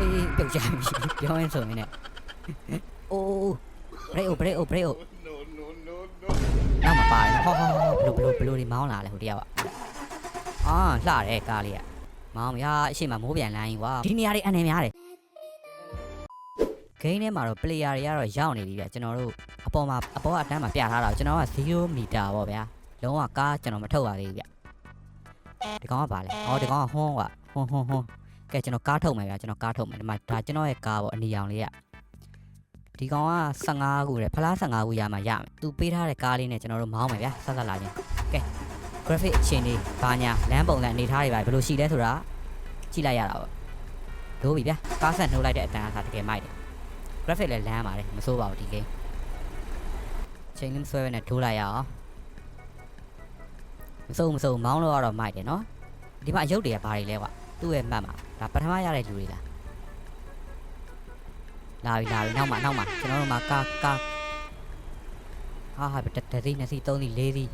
အေးပြုတ်ကြပြီပြောရင်ဆိုရင်ねအိုးဘရိတ်အိုဘရိတ်အိုဘရိတ်အို no no no no နောက်မှာပါတယ်ဟောဟောဟောဘလိုဘလိုဘလိုဒီမောင်းလာလဲဟိုတယောက်ကအာလှတယ်ကားလေးကမောင်းရအရှိမမိုးပြန်လမ်းကြီးကွာဒီနေရာတွေအနေများတယ်ဂိမ်းထဲမှာတော့ player တွေကတော့ရောက်နေပြီဗျကျွန်တော်တို့အပေါ်မှာအပေါ်ကအတန်းမှာပြထားတာကိုကျွန်တော်က0မီတာပေါ့ဗျာလုံးဝကားကျွန်တော်မထုတ်ပါသေးဘူးဗျဒီကောင်ကပါလဲအော်ဒီကောင်ကဟွန်းကွာဟွန်းဟွန်းဟွန်း ကဲကျွန်တော်ကားထုတ်မယ်ဗျာကျွန်တော်ကားထုတ်မယ်ဒီမှာဒါကျွန်တော်ရဲ့ကားပေါ့အနီရောင်လေးကဒီကောင်က15ခုတဲ့ဖလား15ခုရမှရမယ်သူပေးထားတဲ့ကားလေးနဲ့ကျွန်တော်တို့မောင်းမယ်ဗျာဆက်ဆက်လာချင်းကဲ graphic အချိန်လေးဘာညာလမ်းပုံစံအနေထားတွေပါဘယ်လိုရှိလဲဆိုတာကြည့်လိုက်ရတာပေါ့တို့ပြီဗျာကားဆက်နှုတ်လိုက်တဲ့အတန်းအစားတကယ်မိုက်တယ် graphic လည်းလမ်းပါတယ်မစိုးပါဘူးဒီ game ချိန်လေးမဆွဲဘဲနဲ့ထိုးလိုက်ရအောင်မစိုးမစိုးမောင်းလို့ကတော့မိုက်တယ်နော်ဒီမှာအယုတ်တွေကဘာတွေလဲကွာ သူ့ရဲ့မတ်မှာဒါပထမရတဲ့လူတွေလားလာပြီလာပြီနောက်မှာနောက်မှာကျွန်တော်တို့မှာကာကာဟာဟာတစ်တစ်စီးနှစ်စီးသုံးစီးလေးစီး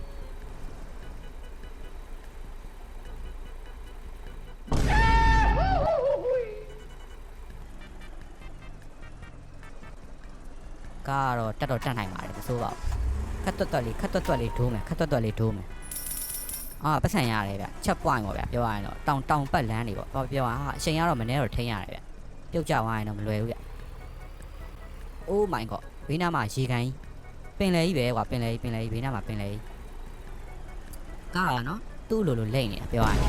ကားကတော့တက်တော့တက်နိုင်ပါတယ်မစိုးပါဘူးခတ်တွတ်တွတ်လေးခတ်တွတ်တွတ်လေးဒိုးမယ်ခတ်တွတ်တွတ်လေးဒိုးမယ် အာပတ်စံရတယ်ဗျချက် point ပေါ့ဗျပြောရရင်တော့တောင်တောင်ပတ်လန်းနေပေါ့ဟောပြောရဟာအချိန်ကတော့မနေတော့ထိန်းရတယ်ဗျပြုတ်ကြသွားရင်တော့မလွယ်ဘူးဗျ Oh my god ဘေးနားမှာရေကန်ကြီးပင်လေကြီးပဲကွာပင်လေကြီးပင်လေကြီးဘေးနားမှာပင်လေကြီးကားကနော်သူ့လိုလိုလိမ့်နေတာပြောရရင်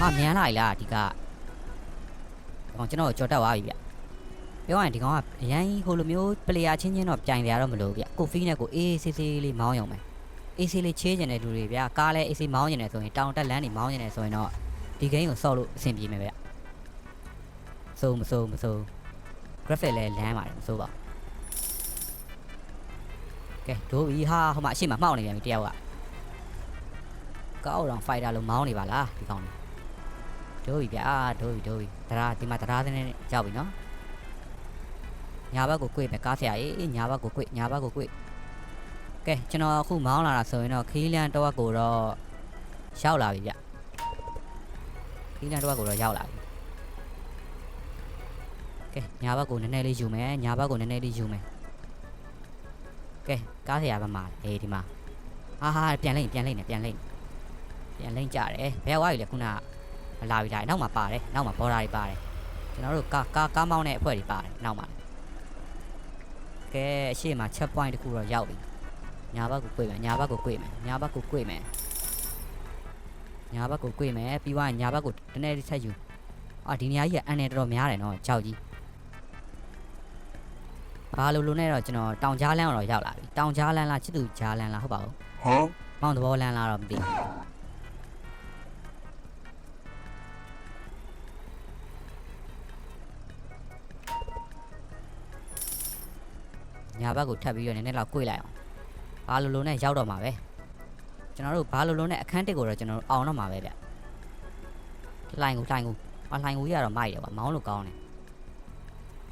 ဟာမြန်လာ E လားဒီကကောင်ကျွန်တော်ကြော်တက်သွားပြီဗျပြောရရင်ဒီကောင်ကအရန်ကြီးဟိုလိုမျိုးပလေယာချင်းချင်းတော့ပြိုင်ကြရတော့မလို့ဗျကိုဖီးနဲ့ကိုအေးဆေးဆေးလေးမောင်းရုံပဲ အေးဆေးလေးချေးကျင်တဲ့လူတွေဗျကားလဲအေးဆေးမောင်းကျင်တယ်ဆိုရင်တောင်တက်လန်းနေမောင်းကျင်တယ်ဆိုရင်တော့ဒီဂိမ်းကိုဆော့လို့အဆင်ပြေမယ်ဗျစိုးမစိုးမစိုး graphic လဲလမ်းပါတယ်မစိုးပါဘူး ကဲဒိုးပြီဟာဟိုမှာအရှိမမှောက်နေပြန်ပြီတယောက်ကကောက်တော့ဖိုက်တာလို့မောင်းနေပါလားဒီကောင်လေးဒိုးပြီဗျာဒိုးပြီဒိုးပြီတရားဒီမှာတရားစင်းနဲ့ကြောက်ပြီနော်ညာဘက်ကို꿰မယ်ကားဆရာကြီးညာဘက်ကို꿰ညာဘက်ကို꿰 ကဲကျွန်တော်အခုမောင်းလာတာဆိုရင်တော့ခီးလန်တော့ကိုတော့ရောက်လာပြီဗျခီးလန်တော့ကိုတော့ရောက်လာပြီကဲညာဘက်ကိုနည်းနည်းလေးယူမယ်ညာဘက်ကိုနည်းနည်းလေးယူမယ်ကဲကားဆရာဘက်မှာအေးဒီမှာဟာဟာပြန်လိမ့်ပြန်လိမ့်နေပြန်လိမ့်ပြန်လိမ့်ကြတယ်ဘယ်ဝါးကြီးလဲခုနကမလာပြီလားနောက်မှာပါတယ်နောက်မှာဘော်ဒါတွေပါတယ်ကျွန်တော်တို့ကားကားကားမောင်းတဲ့အဖွဲ့တွေပါတယ်နောက်မှာကဲအရှိမချက် point တခုတော့ရောက်ပြီ ညာဘက်ကို꿰မယ်ညာဘက်ကို꿰မယ်ညာဘက်ကို꿰မယ်ညာဘက်ကို꿰မယ်ပြီးသွားရင်ညာဘက်ကိုတနေ့လေးဆက်ယူအာဒီနေရာကြီးကအန်နေတော်တော်များတယ်နော်ကြောက်ကြီး ဘာလို့လို့နဲ့တော့ကျွန်တော်တောင်ကြားလန်းတော့ရောက်လာပြီတောင်ကြားလန်းလားချစ်သူကြားလန်းလားဟုတ်ပါဘူး huh မောင်သဘောလန်းလားတော့မသိဘူးညာဘက်ကိုထပ်ပြီးတော့နည်းနည်းလောက်꿰လိုက်အောင် ဘာလို့လို့နဲ့ရောက်တော့မှာပဲကျွန်တော်တို့ဘာလို့လို့နဲ့အခန်းတစ်ကိုတော့ကျွန်တော်တို့အောင်တော့မှာပဲဗျလှိုင်ကိုလှိုင်ကိုအလှိုင်ကိုကြီးကတော့မိုက်တယ်ကွာမောင်းလို့ကောင်းတယ်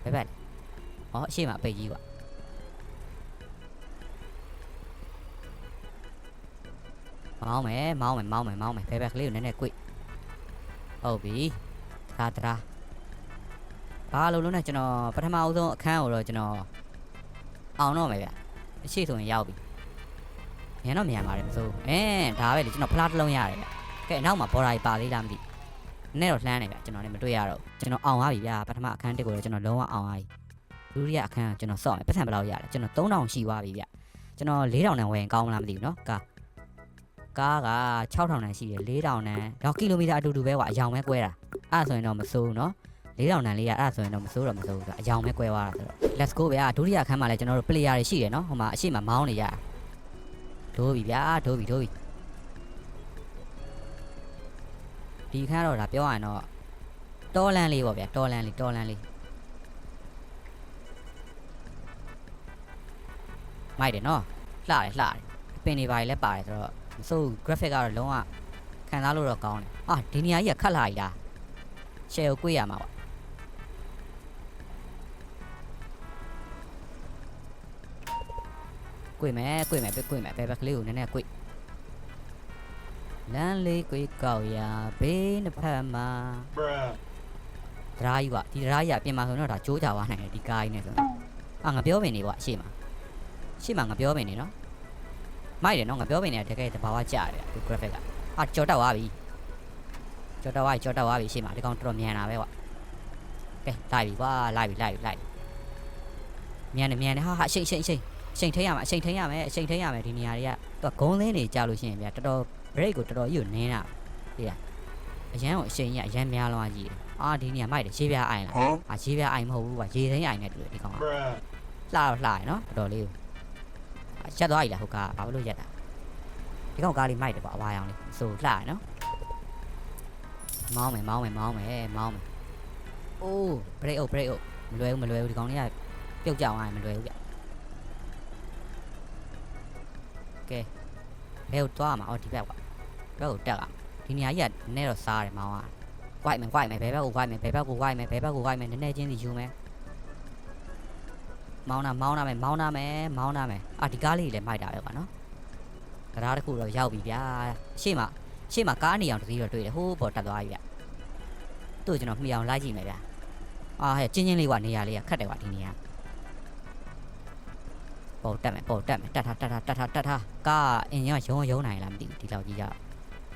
ဘယ်ဘက်လဲဩအရှိမအပိတ်ကြီးကွာမောင်းမယ်မောင်းမယ်မောင်းမယ်မောင်းမယ်ဘယ်ဘက်ကလေးကိုနည်းနည်း꿰ဟုတ်ပြီဒါတရာဘာလို့လို့နဲ့ကျွန်တော်ပထမအဆုံးအခန်းကိုတော့ကျွန်တော်အောင်တော့မယ်ဗျအရှိဆိုရင်ရောက်ပြီ မြန်တော့မြန်ပါတယ်မစိုးအဲဒါပဲလေကျွန်တော်ဖလားတစ်လုံးရတယ်ဗျကဲနောက်မှာဘော်ဒါကြီးပါသေးလားမသိနဲ့တော့လှမ်းနေဗျကျွန်တော်လည်းမတွေ့ရတော့ကျွန်တော်အောင်ရပြီဗျပထမအခန်းတစ်ကိုလည်းကျွန်တော်လုံးဝအောင်ရပြီဒုတိယအခန်းကကျွန်တော်စော့မယ်ပတ်စံဘယ်လောက်ရလဲကျွန်တော်3000ရှိသွားပြီဗျကျွန်တော်4000တန်ဝယ်ရင်ကောင်းမလားမသိဘူးနော်ကားကားက6000တန်ရှိတယ်4000တန်တော့ကီလိုမီတာအတူတူပဲကွာအယောင်ပဲကွဲတာအဲ့ဒါဆိုရင်တော့မစိုးဘူးနော်4000တန်လေးရအဲ့ဒါဆိုရင်တော့မစိုးတော့မစိုးဘူးဆိုအယောင်ပဲကွဲသွားတာဆိုတော့ let's go ဗျာဒုတိယအခန်းမှာလည်းကျွန်တော်တို့ player တွေရှိတယ်နော်ဟိုမှာအရှိမမောင်းနေရတာ ဒိုးပြီဗျာဒိုးပြီဒိုးပြီဒီခါတော့ဒါပြောရရင်တော့တော်လန်လေးပေါ့ဗျာတော်လန်လေးတော်လန်လေးမိုက်တယ်နော်လှတယ်လှတယ်အပင်တွေပါလည်းပါတယ်ဆိုတော့ဆို graphic ကတော့လုံးဝခံစားလို့တော့ကောင်းတယ်အာဒီနေရာကြီးကခက်လာကြီးလား share ကိုကြွေးရမှာပါ ကွေ့မယ်ကွေ့မယ်ပဲကွေ့မယ်ပဲဘက်ကလေးကိုနည်းနည်းကွေ့လမ်းလေးကွေ့ကောက်ရာဘေးနှစ်ဖက်မှာဒရာကြီးကဒီဒရာကြီးအပြင်မှာဆိုတော့ဒါကြိုးကြွားနိုင်တယ်ဒီကားကြီးနဲ့ဆိုတော့အာငါပြောပင်နေပေါ့အရှိမအရှိမငါပြောပင်နေနော်မိုက်တယ်နော်ငါပြောပင်နေတာတကယ်တဘာဝကြတယ်ဒီ graphic ကအာကြော်တောက်သွားပြီကြော်တောက်သွားပြီကြော်တောက်သွားပြီအရှိမဒီကောင်တော်တော်မြန်တာပဲကွာကဲလိုက်ပြီကွာလိုက်ပြီလိုက်ပြီလိုက်ပြီမြန်တယ်မြန်တယ်ဟာဟာအရှိန်အရှိန်အရှိန် အရှိန်ထိရမှာအရှိန်ထိရမယ်အရှိန်ထိရမယ်ဒီနေရာတွေကသူကဂုံးသင်းတွေကြာလို့ရှိရင်ဗျာတော်တော် break ကိုတော်တော်ကြီးကိုနင်းတာသိလားအရန်ကိုအရှိန်ကြီးအရန်များလွန်ကြီးတယ်အာဒီနေရာမိုက်တယ်ရေးပြအိုင်လား Huh? အာရေးပြအိုင်မဟုတ်ဘူးကွာရေးသိမ်းအိုင်နဲ့တူတယ်ဒီကောင်က Bruh. လှတော့လှရယ်နော်တော်တော်လေးကိုအာရက်သွားပြီလားဟုတ်ကားဘာလို့ရက်တာဒီကောင်ကားလေးမိုက်တယ်ပေါ့အဝါရောင်လေးဆိုလှရယ်နော်မောင်းမယ်မောင်းမယ်မောင်းမယ်မောင်းမယ်အိုး break out break out မလွယ်ဘူးမလွယ်ဘူးဒီကောင်လေးကပြုတ်ကြအောင်မလွယ်ဘူးဗျ ကဲဘယ်ကိုသွားမှာအော်ဒီဘက်ကွာဘက်ကိုတက်လာဒီနေရာကြီးကနည်းနည်းတော့စားတယ်မောင်းอ่ะဝိုက်မယ်ဝိုက်မယ်ဘယ်ဘက်ကိုဝိုက်မယ်ဘယ်ဘက်ကိုဝိုက်မယ်ဘယ်ဘက်ကိုဝိုက်မယ်နည်းနည်းချင်းစီယူမယ်မောင်းတာမောင်းတာမယ်မောင်းတာမယ်မောင်းတာမယ်အာဒီကားလေးလည်းမိုက်တာပဲကွာနော်တရားတစ်ခုတော့ရောက်ပြီဗျာရှေ့မှာရှေ့မှာကားနေအောင်တစ်စီးတော့တွေ့တယ်ဟိုးပေါ်တက်သွားပြီဗျသူ့ကိုကျွန်တော်မှီအောင်လိုက်ကြည့်မယ်ဗျာအာဟဲ့ချင်းချင်းလေးကွာနေရာလေးကခတ်တယ်ကွာဒီနေရာ ပေါ်တက်မယ်ပေါ်တက်မယ်တက်ထားတက်ထားတက်ထားတက်ထားကားအင်ဂျင်ကရုံရုံနိုင်လားမသိဘူးဒီလောက်ကြီးက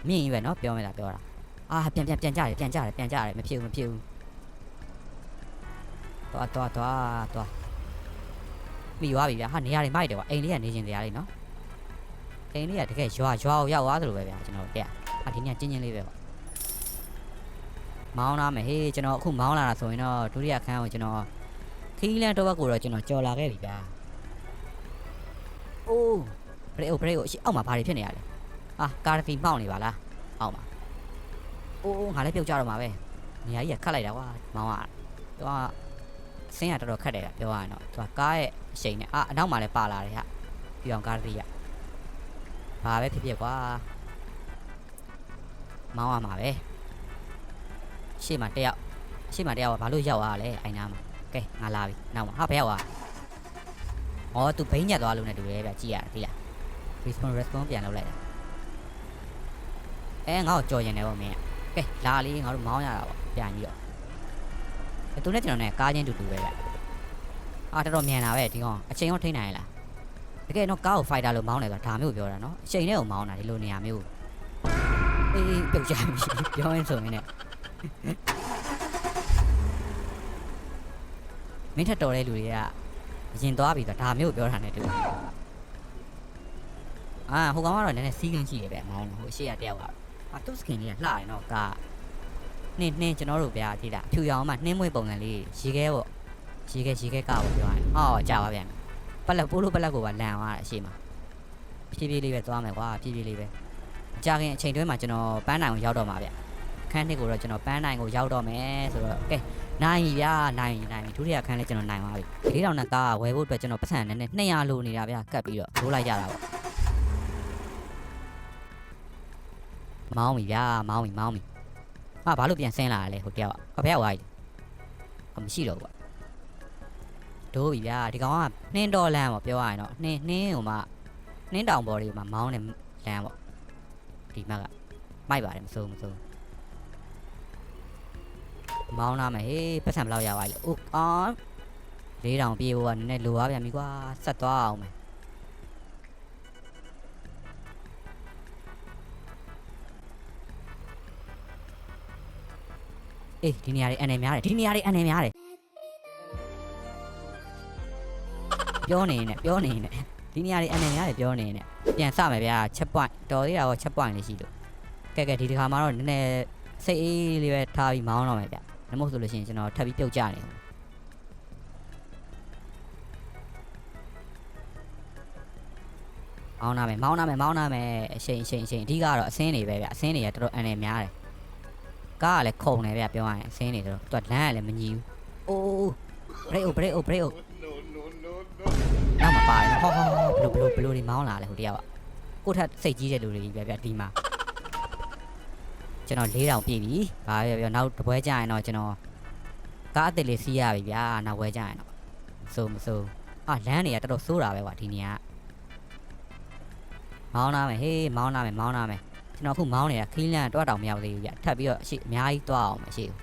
မြင့်ကြီးပဲနော်ပြောမယ်လားပြောတာအာပြန်ပြန်ပြန်ကြတယ်ပြန်ကြတယ်ပြန်ကြတယ်မဖြစ်ဘူးမဖြစ်ဘူးသွားသွားသွားသွားမိသွားပြီဗျာဟာနေရာတွေမိုက်တယ်ကွာအိမ်လေးကနေချင်းတရားလေးနော်အိမ်လေးကတကယ်ရွာရွာကိုရောက်သွားသလိုပဲဗျာကျွန်တော်တက်အာဒီညကျင်းချင်းလေးပဲကွာမောင်းလာမယ်ဟေးကျွန်တော်အခုမောင်းလာတာဆိုရင်တော့ဒုတိယခန်းကိုကျွန်တော်ခီးလန်းတော့ဘက်ကိုတော့ကျွန်တော်ကြော်လာခဲ့ပြီဗျာ အိုးဘရေအိုဘရေအိုအရှိအောက်မှာဘာတွေဖြစ်နေရလဲအာကာရဖီမှောက်နေပါလားအောက်မှာအိုးငါလည်းပြုတ်ကြတော့မှာပဲနေရာကြီးကခတ်လိုက်တာကွာမောင်ကသူကအစင်းကတော်တော်ခတ်တယ်ကပြောရရင်တော့သူကကားရဲ့အရှိန်နဲ့အာအနောက်မှာလည်းပါလာတယ်ဟာပြောင်းကားတစ်ရဘာပဲဖြစ်ဖြစ်ကွာမောင်းရမှာပဲရှေ့မှာတယောက်ရှေ့မှာတယောက်ကဘာလို့ရောက်သွားလဲအိုင်နာမှာကဲငါလာပြီနောက်မှာဟာဘယ်ရောက်သွား ဩသူဘိန်းညက်သွားလို့နဲ့တူတယ်ဗျကြည့်ရသိလား response response ပြန်လုပ်လိုက်တာအဲငါ့ကိုကြော်ရင်လည်းဗောမင်းကဲလာလေးငါတို့မောင်းရတာပေါ့ပြန်ပြီးတော့အဲသူနဲ့ကျွန်တော်နဲ့ကားချင်းတူတူပဲဗျအာတော်တော်မြန်တာပဲဒီကောင်အချိန်ရောထိန်းနိုင်လားတကယ်တော့ကားကိုဖိုက်တာလို့မောင်းတယ်ဆိုတာဒါမျိုးပြောတာနော်အချိန်နဲ့ကိုမောင်းတာဒီလိုနေရာမျိုးအေးအေးပြုတ်ကြပြီပြောရင်ဆိုရင်လည်းမင်းထက်တော်တဲ့လူတွေကအ ရင်သွားပြီဆိုဒါမျိုးပြောတာနဲ့တူတယ်အာဟိုကောင်ကတော့နည်းနည်းစီးကင်းရှိရပဲမောင်းဟိုအရှိရတယောက်ကအာသူ့စကင်လေးကလှတယ်နော်ကနှင်းနှင်းကျွန်တော်တို့ဗျာကြည့်တာဖြူရောင်မှနှင်းမွေးပုံစံလေးရေခဲပေါ့ရေခဲရေခဲကပေါ့ပြောရရင်ဟောကြာပါဗျာပလက်ပိုးလို့ပလက်ကိုပါလန်သွားတာအရှိမဖြည်းဖြည်းလေးပဲသွားမယ်ကွာဖြည်းဖြည်းလေးပဲကြာခင်အချိန်တွင်းမှာကျွန်တော်ပန်းနိုင်ကိုရောက်တော့မှာဗျခန်းနှစ်ကိုတော့ကျွန်တော်ပန်းနိုင်ကိုရောက်တော့မယ်ဆိုတော့ကဲ နိုင်ပြီဗျာနိုင်ပြီနိုင်ပြီဒုတိယခန်းလေးကျွန်တော်နိုင်သွားပြီ၄တောင်နဲ့ကားဝယ်ဖို့အတွက်ကျွန်တော်ပတ်စံနဲ့200လိုနေတာဗျာကတ်ပြီးတော့ထိုးလိုက်ရတာပေါ့မောင်းပြီဗျာမောင်းပြီမောင်းပြီဟာဘာလို့ပြန်ဆင်းလာရလဲဟိုတယောက်ကဟောဘယ်ရောက်သွားပြီဟောမရှိတော့ဘူးကွာဒိုးပြီဗျာဒီကောင်ကနှင်းတော်လမ်းပေါ့ပြောရရင်တော့နှင်းနှင်းဟိုမှာနှင်းတောင်ပေါ်တွေမှာမောင်းတဲ့လမ်းပေါ့ဒီမကမိုက်ပါတယ်မစိုးမစိုး မောင်းလာမယ်ဟေးပတ်စံဘယ်လောက်ရပါလဲအိုးအော်လေးတောင်ပြေဖို့ကနည်းနည်းလိုသွားပြန်ပြီကွာဆက်သွားအောင်မယ်အေးဒီနေရာတွေအနေများတယ်ဒီနေရာတွေအနေများတယ်ပြောနေနေပြောနေနေဒီနေရာတွေအနေများတယ်ပြောနေနေပြန်စမယ်ဗျာချက် point တော်သေးတာရောချက် point လေးရှိလို့ကဲကဲဒီတစ်ခါမှာတော့နည်းနည်းစိတ်အေးလေးပဲထားပြီးမောင်းတော့မယ်ဗျ နမို့ဆိုလို့ရှိရင်ကျွန်တော်ထပ်ပြီးပြုတ်ကြနေတယ်မောင်းနာမယ်မောင်းနာမယ်မောင်းနာမယ်အချိန်အချိန်အချိန်အဓိကတော့အစင်းနေပဲဗျအစင်းတွေကတော်တော်အနေများတယ်ကားကလည်းခုံနေဗျပြောရရင်အစင်းနေဆိုတော့သူကလမ်းကလည်းမညီဘူးအိုးဘရိတ်အိုဘရိတ်အိုဘရိတ်အို No, no, no, no. နောက်မှာပါတယ်ဟောဟောဟောဘလို့ဘလို့ဘလို့ဒီမောင်းလာလဲဟိုတယောက်ကကိုထက်စိတ်ကြီးတဲ့လူတွေကြီးဗျဗျဒီမှာ ကျွန်တော်၄တောင်ပြည့်ပြီဘာပဲပြောနောက်တပွဲကြရင်တော့ကျွန်တော်ကားအစ်စ်လေးစီးရပြီဗျာနောက်ပွဲကြရင်တော့ဆိုမဆိုအာလမ်းတွေကတော်တော်ဆိုးတာပဲကွာဒီနေရာမောင်းလာမယ်ဟေးမောင်းလာမယ်မောင်းလာမယ်ကျွန်တော်အခုမောင်းနေတာခီးလန့်တော့တောင်မရောက်သေးဘူးဗျထပ်ပြီးတော့အရှိအများကြီးသွားအောင်မရှိဘူး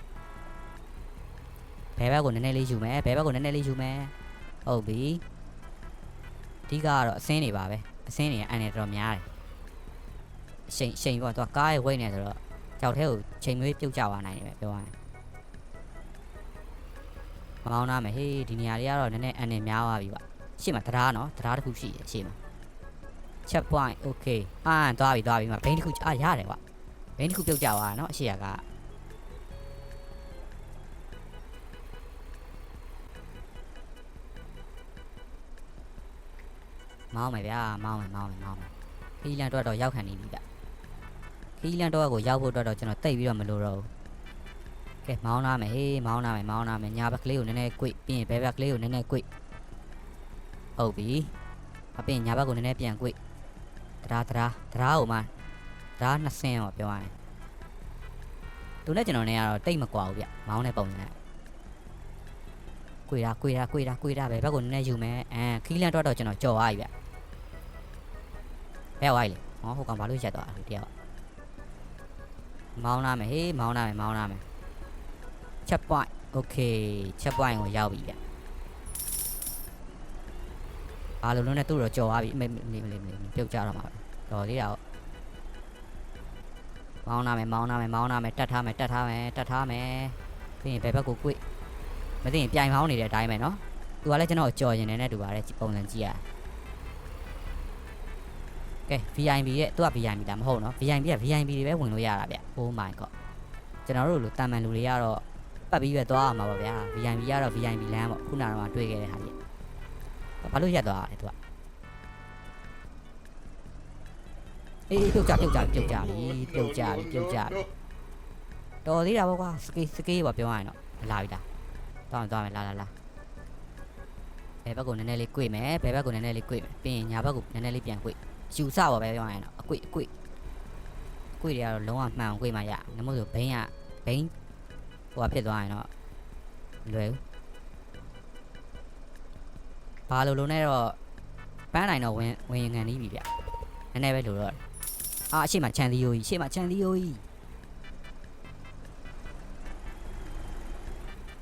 ဘယ်ဘက်ကိုနည်းနည်းလေးယူမယ်ဘယ်ဘက်ကိုနည်းနည်းလေးယူမယ်ဟုတ်ပြီအဓိကကတော့အစင်းတွေပါပဲအစင်းတွေကအန်နေတော်များတယ်အချိန်အချိန်ပေါ့သူကကားရဲ့ဝိတ်နေဆိုတော့ ကြောက်ထဲကိုချိန်မွေးပြုတ်ကျသွားနိုင်တယ်ပဲပြောရရင်မအောင်နာမယ်ဟေးဒီနေရာလေးကတော့နည်းနည်းအန်နေများသွားပြီပါရှေ့မှာတရားနော်တရားတစ်ခုရှိတယ်ရှေ့မှာ check point okay အာသွားပြီသွားပြီမှာဘိန်းတစ်ခုအာရတယ်ကွာဘိန်းတစ်ခုပြုတ်ကျသွားတာနော်အရှိရကမောင်းမယ်ဗျာမောင်းမယ်မောင်းမယ်မောင်းမယ်ခီးလန်တော့တော့ရောက်ခံနေပြီဗျ ခီးလန်တော့ကိုရောက်ဖို့အတွက်တော့ကျွန်တော်တိတ်ပြီးတော့မလိုတော့ဘူးကဲမောင်းလာမယ်ဟေးမောင်းလာမယ်မောင်းလာမယ်ညာဘက်ကလေးကိုနည်းနည်းကွိပြီးရင်ဘဲဘက်ကလေးကိုနည်းနည်းကွိဟုတ်ပြီအပြင်ညာဘက်ကိုနည်းနည်းပြန်ကွိတရားတရားတရားဟိုမှာတရားနှစ်ဆင်းရောပြောရရင်သူနဲ့ကျွန်တော်နဲ့ကတော့တိတ်မကွာဘူးဗျမောင်းတဲ့ပုံစံကွေတာကွေတာကွေတာကွေတာပဲဘက်ကိုနည်းနည်းယူမယ်အမ်ခီးလန်တော့တော့ကျွန်တော်ကြော်သွားပြီဗျဘဲဝိုင်းလေဟောဟိုကောင်ဘာလို့ရက်သွားတာတယောက် မောင်းလာမယ်ဟေးမောင်းလာမယ်မောင်းလာမယ်ချက် point okay ချက် point ကိုရောက်ပြီဗျအားလုံးလုံးနဲ့သူ့တော့ကြော်သွားပြီမမမမမပြုတ်ကြတော့မှာတော်သေးတာဟုတ်မောင်းလာမယ်မောင်းလာမယ်မောင်းလာမယ်တတ်ထားမယ်တတ်ထားမယ်တတ်ထားမယ်ပြီးရင်ဘယ်ဘက်ကိုကွိမသိရင်ပြိုင်မောင်းနေတဲ့အတိုင်းပဲနော်သူကလည်းကျွန်တော်ကြော်ရင်လည်းတူပါတယ်ပုံစံကြည့်ရ ကဲ VIP ရဲ့သူက VIP တာမဟုတ်နော် VIP က VIP တွေပဲဝင်လို့ရတာဗျ Oh my god ကျွန်တော်တို့လိုတာမန်လူတွေကတော့ပတ်ပြီးပဲသွားရမှာပါဗျာ VIP ကတော့ VIP လမ်းပေါ့ခုနကတော့တွေ့ခဲ့တဲ့ဟာကြီးဘာလို့ရက်သွားတာလဲသူကအေးပြုတ်ကြပြုတ်ကြပြုတ်ကြပြီပြုတ်ကြပြီပြုတ်ကြပြီတော်သေးတာပေါ့ကွာစကေးစကေးပေါ့ပြောရရင်တော့လာပြီလားသွားမယ်သွားမယ်လာလာလာဘယ်ဘက်ကိုနည်းနည်းလေး꿰မယ်ဘယ်ဘက်ကိုနည်းနည်းလေး꿰မယ်ပြီးရင်ညာဘက်ကိုနည်းနည်းလေးပြန်꿰 ယူဆပါပဲပြောရရင်တော့အကွေ့အကွေ့အကွေ့တွေကတော့လုံးဝမှန်အောင်ကွေ့မှရနမို့ဆိုဘိန်းကဘိန်းဟိုဖြစ်သွားရင်တော့လွယ်ဘူးဘာလို့လုံးနဲ့တော့ပန်းနိုင်တော့ဝင်ဝင်ငန်နေပြီဗျနည်းနည်းပဲလို့တော့အာအရှိမချန်သီယိုကြီးရှေ့မှာချန်သီယိုကြီး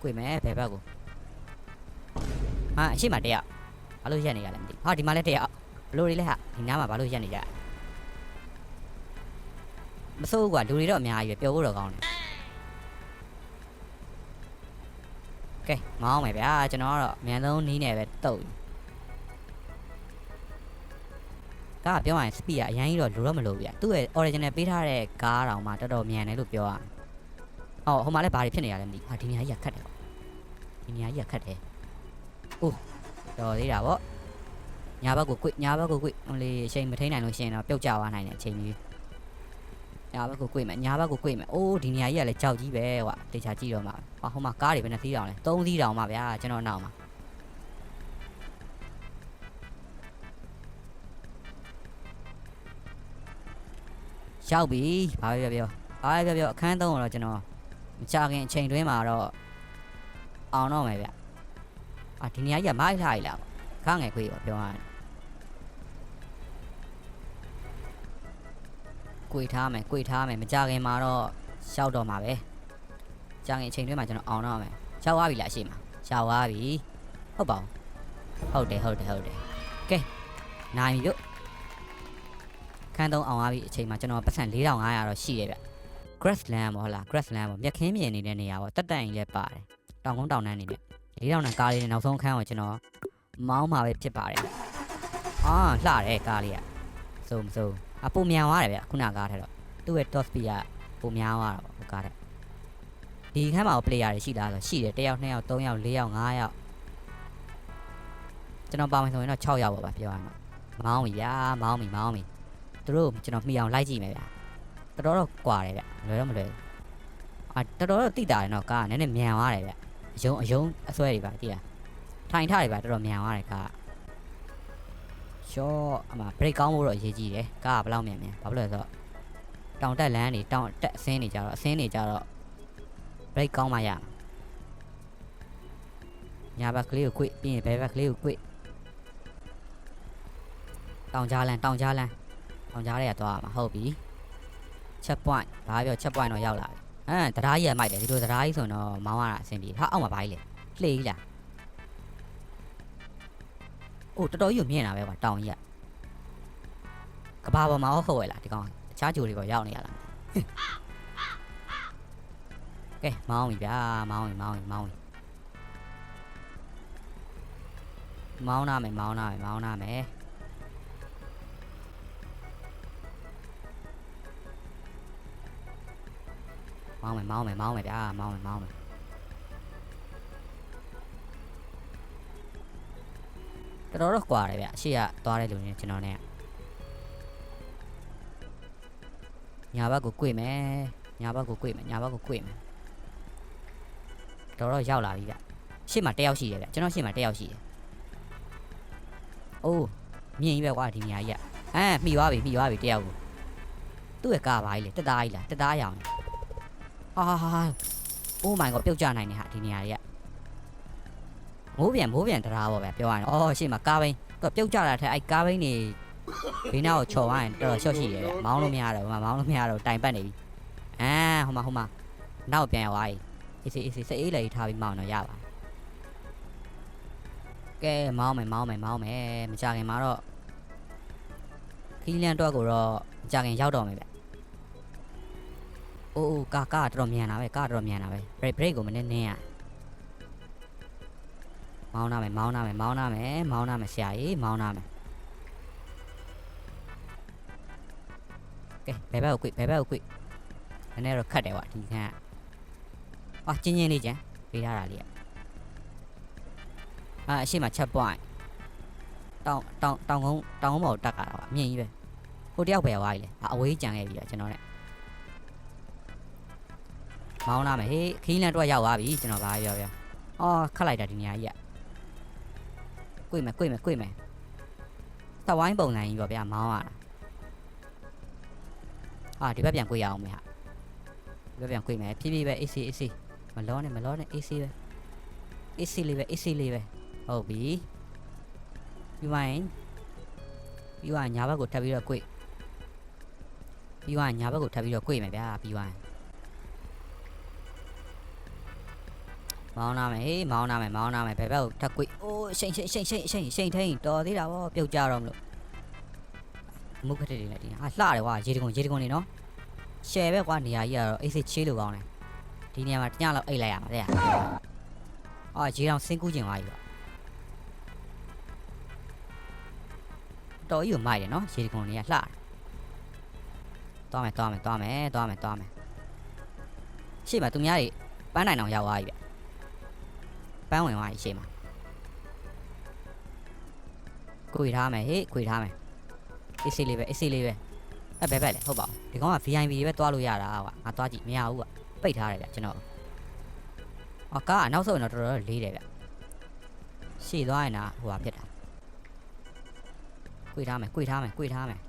ကိုယ်မဲဘယ်ဘက်ကိုဟာအရှိမတယောက်ဘာလို့ရက်နေရလဲမသိဘူးဟာဒီမှာလည်းတယောက်ဘလို့တွေလဲဟာ ဒီနားမှာဘာလို့ရက်နေကြလဲမစိုးဘူးကွာလူတွေတော့အများကြီးပဲပျော်ဖို့တော့ကောင်းတယ်ကဲမအောင်မယ်ဗျာကျွန်တော်ကတော့အမြန်ဆုံးနီးနေပဲတုတ်ကားကပြောရရင် speed ကအရင်ကြီးတော့လိုတော့မလိုဘူးဗျသူ့ရဲ့ original ပေးထားတဲ့ကားတောင်မှတော်တော်မြန်တယ်လို့ပြောရမယ်ဟောဟိုမှာလည်းဘာတွေဖြစ်နေရလဲမသိဘူးဟာဒီနေရာကြီးကခတ်တယ်ပေါ့ဒီနေရာကြီးကခတ်တယ်အိုးတော်သေးတာပေါ့ ညာဘက်ကိုကွညာဘက်ကိုကွဟိုလေအချိန်မထိန်နိုင်လို့ရှိရင်တော့ပြုတ်ကျသွားနိုင်တဲ့အချိန်ကြီးညာဘက်ကိုကွမယ်ညာဘက်ကိုကွမယ်အိုးဒီနေရာကြီးကလည်းကြောက်ကြီးပဲကွာတေချာကြည့်တော့မှာဟောဟိုမှာကားတွေပဲနှစ်စီးတောင်လဲသုံးစီးတောင်မှာဗျာကျွန်တော်နောက်မှာရောက်ပြီဘာပဲပြောပြောဘာပဲပြောပြောအခန်းသုံးတော့ကျွန်တော်မချခင်အချိန်တွင်းမှာတော့အောင်တော့မယ်ဗျအာဒီနေရာကြီးကမိုက်ထားရလား ခါငယ်ခွေးပါပြောရရင်ကွေထားမယ်ကွေထားမယ်မကြခင်မှာတော့ရှောက်တော့မှာပဲကြာခင်အချိန်တွင်းမှာကျွန်တော်အောင်တော့မယ်ရှောက်သွားပြီလားအရှိမရှောက်သွားပြီဟုတ်ပါဘူးဟုတ်တယ်ဟုတ်တယ်ဟုတ်တယ်ကဲနိုင်ပြီလို့ခန်းသုံးအောင်သွားပြီအချိန်မှာကျွန်တော်ပတ်စံ4500တော့ရှိတယ်ဗျ grassland ပေါ့ဟုတ်လား grassland ပေါ့မြက်ခင်းမြင်နေတဲ့နေရာပေါ့တက်တန်ကြီးလည်းပါတယ်တောင်ကုန်းတောင်တန်းနေနဲ့လေးတောင်တန်းကားလေးနဲ့နောက်ဆုံးခန်းကိုကျွန်တော် မောင်းမှာပဲဖြစ်ပါတယ်အာလှတယ်ကားလေးကစုံစုံအပူမြန်သွားတယ်ဗျခုနကားထက်တော့သူ့ရဲ့ top speed ကပုံများသွားတာပေါ့ဟိုကားထက်ဒီခန်းမှာ player တွေရှိလားဆိုရှိတယ်1ယောက်2ယောက်3ယောက်4ယောက်5ယောက်ကျွန်တော်ပါမယ်ဆိုရင်တော့6ယောက်ပါပါပြောရမှာမောင်းပြီဗျာမောင်းပြီမောင်းပြီသူတို့ကျွန်တော်မှီအောင်လိုက်ကြည့်မယ်ဗျာတော်တော်တော့ကွာတယ်ဗျလွယ်တော့မလွယ်ဘူးအာတော်တော်တော့တိတာတယ်နော်ကားကနည်းနည်းမြန်သွားတယ်ဗျအယုံအယုံအဆွဲတွေပါတိလား ထိုင်ထားတွေပါတော်တော်မြန်သွားတယ်ကားကရှော့အမ break ကောင်းဖို့တော့အရေးကြီးတယ်ကားကဘယ်လောက်မြန်မြန်ဘာဖြစ်လို့လဲဆိုတော့တောင်တက်လမ်းနေတောင်တက်အစင်းနေကြတော့အစင်းနေကြတော့ break ကောင်းမှရမှာညာဘက်ကလေးကိုကွိပြီးရင်ဘဲဘက်ကလေးကိုကွိတောင်ကြားလမ်းတောင်ကြားလမ်းတောင်ကြားတွေကသွားရမှာဟုတ်ပြီ check point ဘာပြော check point တော့ရောက်လာပြီဟမ်တရားကြီးကမိုက်တယ်ဒီလိုတရားကြီးဆိုရင်တော့မောင်းရတာအဆင်ပြေဟာအောက်မှာဘာကြီးလဲလှေကြီးလား အိုးတော်တော်ကြီးကိုမြင်တာပဲကွာတောင်ကြီးကကဘာပေါ်မှာဟုတ်ဟုတ်ရလားဒီကောင်တခြားဂျိုတွေပေါ်ရောက်နေရလားကဲမောင်းပြီဗျာမောင်းပြီမောင်းပြီမောင်းပြီမောင်းနာမယ်မောင်းနာမယ်မောင်းနာမယ်မောင်းမယ်မောင်းမယ်မောင်းမယ်ဗျာမောင်းမယ်မောင်းမယ် တော်တော်တော့ကွာတယ်ဗျအရှိကသွားတဲ့လူနေကျွန်တော်နဲ့ညာဘက်ကို꿰မယ်ညာဘက်ကို꿰မယ်ညာဘက်ကို꿰မယ်တော်တော့ရောက်လာပြီဗျရှေ့မှာတစ်ယောက်ရှိတယ်ဗျကျွန်တော်ရှေ့မှာတစ်ယောက်ရှိတယ်အိုးမြင်ကြီးပဲကွာဒီနေရာကြီးကအဲမှီသွားပြီမှီသွားပြီတစ်ယောက်ကိုသူ့ရဲ့ကားပါကြီးလေတက်သားကြီးလားတက်သားရောင်လေဟာဟာဟာဟာ Oh my god ပြုတ်ကျနိုင်နေဟာဒီနေရာကြီးက မိုးပြန်မိုးပြန်တရားပေါ့ဗျပြောရရင်အော်ရှေ့မှာကားဘိန်းသူကပြုတ်ကျတာထက်အဲ့ကားဘိန်းနေဘေးနားကိုချော်သွားရင်တော်တော်ရှော့ရှိတယ်ဗျမောင်းလို့မရတော့ဘူးမောင်းလို့မရတော့တိုင်ပတ်နေပြီအာဟိုမှာဟိုမှာနောက်ပြန်ရောက်သွားပြီအေးစီအေးစီစအေးလေထားပြီးမောင်းတော့ရပါတယ်ကဲမောင်းမယ်မောင်းမယ်မောင်းမယ်မကြခင်မှာတော့ခီးလန်တော့ကိုတော့မကြခင်ရောက်တော့မယ်ဗျအိုးအိုးကာကာတော်တော်မြန်တာပဲကာတော်တော်မြန်တာပဲ break break ကိုမနဲ့နင်းရ မောင်းနာမယ်မောင်းနာမယ်မောင်းနာမယ်မောင်းနာမယ်ဆရာကြီးမောင်းနာမယ်ကဲဘယ်ဘက်ကိုကွိဘယ်ဘက်ကိုကွိနည်းနည်းတော့ခတ်တယ်ကွာဒီခန်းကအာကျင်းချင်းလေးကျန်ပေးထားတာလေးอ่ะအာအရှိမချက် point တောင်တောင်တောင်ကုန်းတောင်ကုန်းပေါ်တက်ကြတာကွာအမြင်ကြီးပဲဟိုတယောက်ပဲသွားပြီလေအာအဝေးကြံခဲ့ပြီလားကျွန်တော်နဲ့မောင်းလာမယ်ဟေးခီးလန်တော့ရောက်သွားပြီကျွန်တော်ဗာပြောပြောအော်ခတ်လိုက်တာဒီနေရာကြီးอ่ะ ကိုယ်မယ်ကိုယ်မယ်ကိုယ်မယ်သဝိုင်းပုံစံကြီးပေါ့ဗျာမောင်းရတာအာဒီဘက်ပြန်ကိုယ်ရအောင်မေဟာဒီဘက်ပြန်ကိုယ်မယ်ဖြည်းဖြည်းပဲ AC AC မလောနဲ့မလောနဲ့ AC ပဲ AC လေးပဲ AC လေးပဲဟုတ်ပြီပြီးမှရင်ပြီးမှညာဘက်ကိုထပ်ပြီးတော့ကိုယ်ပြီးမှညာဘက်ကိုထပ်ပြီးတော့ကိုယ်မယ်ဗျာပြီးမှမောင်းနာမယ်ဟေးမောင်းနာမယ်မောင်းနာမယ်ဘယ်ဘက်ကိုထပ်ကိုယ်အိုး ရှိန်ရှိန်ရှိန်ရှိန်ရှိန်ရှိန်ထိန်တော်သေးတာဗောပြုတ်ကြတော့မလို့မုတ်ခက်တဲ့တွေနဲ့ဒီဟာလှတယ်ကွာရေတကုံရေတကုံနေနော်ရှယ်ပဲကွာနေရာကြီးကတော့အေးစိတ်ချေးလို့ကောင်းတယ်ဒီနေရာမှာတညလောက်အိတ်လိုက်ရမှာတဲ့အာရေတောင်ဆင်းကူးကျင်သွားပြီပေါ့တော်ကြီးကိုမိုက်တယ်နော်ရေတကုံတွေကလှတယ်သွားမယ်သွားမယ်သွားမယ်သွားမယ်သွားမယ်ရှေ့မှာသူများတွေပန်းနိုင်အောင်ရောက်သွားပြီဗျပန်းဝင်သွားပြီရှေ့မှာ ကိုွေထားမယ်ဟေးကိုွေထားမယ်အေးစိလေးပဲအေးစိလေးပဲအဲ့ဘယ်ဘက်လဲဟုတ်ပါဘူးဒီကောင်က VIP ပဲတွားလို့ရတာကွာငါတွားကြည့်မရဘူးကွာပိတ်ထားတယ်ဗျကျွန်တော်အော်ကားကနောက်ဆုံးတော့တော်တော်လေးတယ်ဗျရှေ့သွားရင်တော့ဟိုဟာဖြစ်တာကိုွေထားမယ်ကိုွေထားမယ်ကိုွေထားမယ်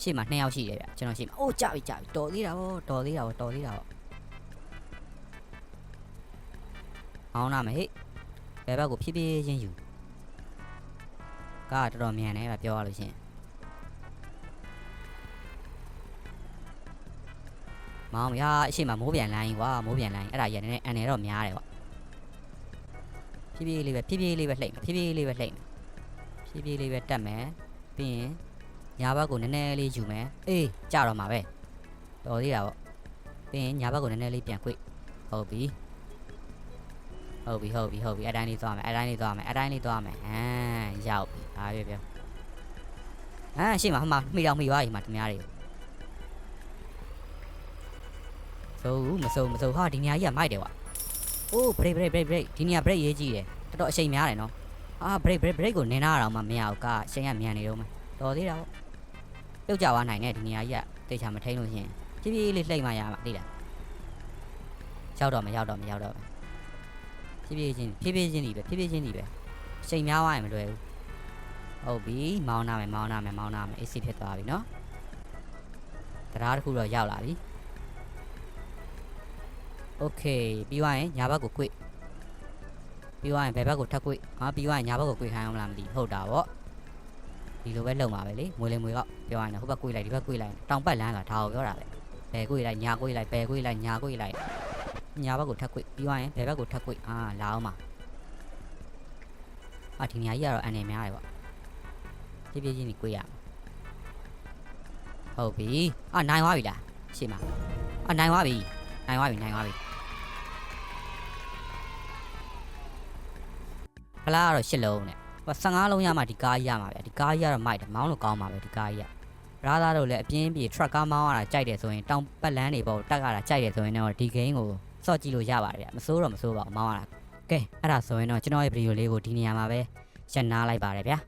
ရှေ့မှာနှစ်ယောက်ရှိတယ်ဗျကျွန်တော်ရှေ့မှာအိုးကြပြီကြပြီတော်သေးတာဗောတော်သေးတာဗောတော်သေးတာဗောအောင်းနာမယ်ဟေ့ဘယ်ဘက်ကိုဖြည်းဖြည်းချင်းယူ ကားကတော်တော်မြန်တယ်ဗျပြောရလို့ရှရင်မောင်မရအရှိမမိုးပြန်လိုင်းကွာမိုးပြန်လိုင်းအဲ့ဒါရနည်းနည်းအန်နေတော့များတယ်ကွာဖြည်းဖြည်းလေးပဲဖြည်းဖြည်းလေးပဲလှိမ့်မယ်ဖြည်းဖြည်းလေးပဲလှိမ့်မယ်ဖြည်းဖြည်းလေးပဲတက်မယ်ပြီးရင်ညာဘက်ကိုနည်းနည်းလေးယူမယ်အေးကြတော့မှာပဲတော်သေးတာပေါ့ပြီးရင်ညာဘက်ကိုနည်းနည်းလေးပြန်ခွိဟုတ်ပြီ ဟုတ်ပြီဟုတ်ပြီဟုတ်ပြီအတိုင်းလေးသွားမယ်အတိုင်းလေးသွားမယ်အတိုင်းလေးသွားမယ်ဟမ်ရောက်ပြီအားပြပြောဟမ်ရှေ့မှာဟိုမှာမိတော့မိသွားပြီမှာတများတွေစိုးမစိုးမစိုးဟာဒီနေရာကြီးကမိုက်တယ်ကွာအိုး break break break break ဒီနေရာ break ရေးကြည့်တယ်တော်တော်အချိန်များတယ်နော်အာ break break break ကိုနင်းလာတော့မှမရဘူးကအချိန်ကမြန်နေတော့မှတော်သေးတာပေါ့ပြုတ်ကြသွားနိုင်တယ်ဒီနေရာကြီးကတိတ်ချမထိန်လို့ရှင်ဖြည်းဖြည်းလေးလှိမ့်မှရမှာသိလားရောက်တော့မရောက်တော့မရောက်တော့ ဖြည်းဖြည်းချင်းဖြည်းဖြည်းချင်းဒီပဲဖြည်းဖြည်းချင်းဒီပဲအချိန်များသွားရင်မလွယ်ဘူးဟုတ်ပြီမောင်းနာမယ်မောင်းနာမယ်မောင်းနာမယ်အေးစစ်ဖြစ်သွားပြီနော်တရားတစ်ခုတော့ရောက်လာပြီโอเคပြီးသွားရင်ညာဘက်ကို quick ပြီးသွားရင်ဘယ်ဘက်ကိုထပ် quick ဟာပြီးသွားရင်ညာဘက်ကို quick ခိုင်းအောင်မလားမသိဟုတ်တာဗောဒီလိုပဲလုံပါပဲလေမွေလေမွေတော့ပြောရရင်ဟိုဘက် quick လိုက်ဒီဘက် quick လိုက်တောင်ပတ်လန်းလာဒါကိုပြောတာပဲဘယ် quick လိုက်ညာ quick လိုက်ဘယ် quick လိုက်ညာ quick လိုက် ညာဘက်ကိုထပ်ကွေ့ပြီးသွားရင်ဘယ်ဘက်ကိုထပ်ကွေ့အာလာအောင်ပါအာဒီနေရာကြီးကတော့အန်နေများတယ်ပေါ့ပြပြချင်းကြီးကွေ့ရမှာဟုတ်ပြီအာနိုင်သွားပြီလားရှေ့မှာအာနိုင်သွားပြီနိုင်သွားပြီနိုင်သွားပြီဖလားကတော့ရှစ်လုံးနဲ့ဟို15လုံးရမှဒီကားကြီးရမှာဗျဒီကားကြီးကတော့မိုက်တယ်မောင်းလို့ကောင်းပါပဲဒီကားကြီးကရာသားတို့လည်းအပြင်းပြေ truck ကားမောင်းရတာကြိုက်တယ်ဆိုရင်တောင်ပတ်လန်းတွေပေါ့တက်ရတာကြိုက်တယ်ဆိုရင်တော့ဒီ game ကို စော့ကြည့်လို့ရပါတယ်ဗျမစိုးတော့မစိုးပါဘူးမောင်းရတာကဲအဲ့ဒါဆိုရင်တော့ကျွန်တော်ရဲ့ဗီဒီယိုလေးကိုဒီနေရာမှာပဲရှင်းနာလိုက်ပါတယ်ဗျာ